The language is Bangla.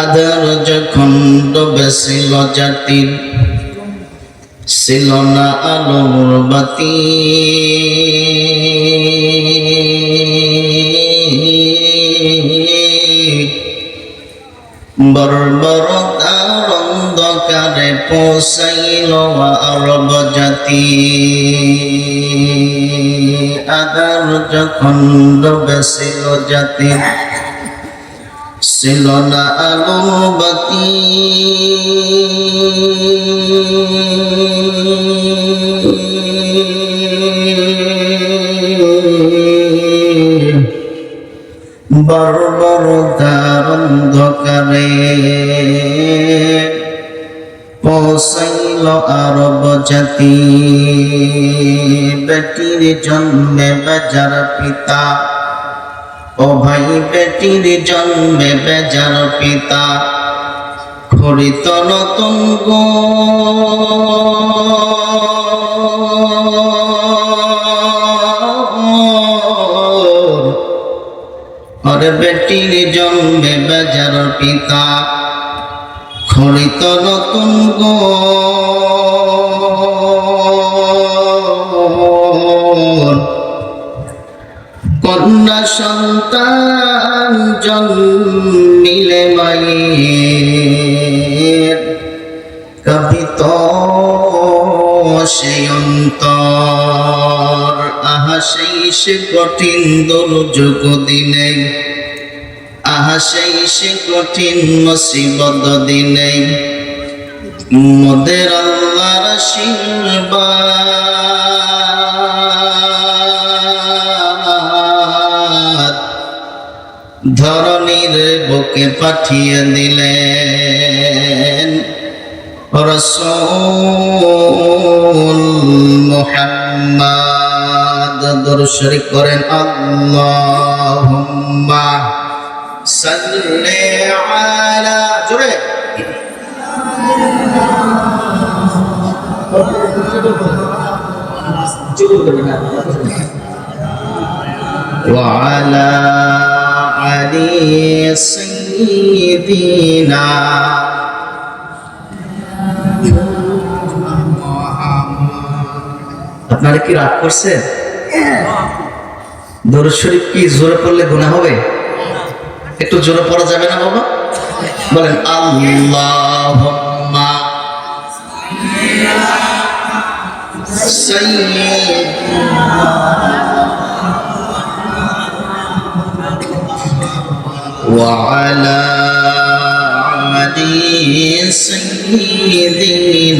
আধার যখন ডুবেছিল জাতির, ছিল না আলোর বাতি। বর্বর তার অন্ধকারে পৌঁছাইল আরব জাতি। আধার যখন ডুবেছিল জাতির ছিল না আলো বাতি বর্বরতার অন্ধকারে পৌঁছাইল আরব জাতি। বেটির জন্মে বেজার পিতা ও ভাই বেটির জন্মে বেজার পিতা খরিত নতুন গো। আরে বেটির জন্মে বেজার পিতা খরিত নতুন গো। কন্যা সন্তান জন্মিলে মায়ের। কবিত সে অন্তর, আহা সেই সে কঠিন দুর্যোগ দিনে। আহা সেই সে কঠিন মুসিবত দিনে। মোদের আল্লাহর আশীর্বাদ ধরনীর বুকে পাঠিয়ে দিলেন রসুল মুহাম্মদ দর্শরি করেন আল্লাহুম্মা সাল্লি আলা জোরে وعلى علي سيدنا আপনারা কি রাগ করছেন দরুদ শরীফ কি জোরে পড়লে গুনাহ হবে একটু জোরে পড়া যাবে না বাবা বলেন আল্লাহুম্মা সাইয়্যিদ وعلى علي سيدنا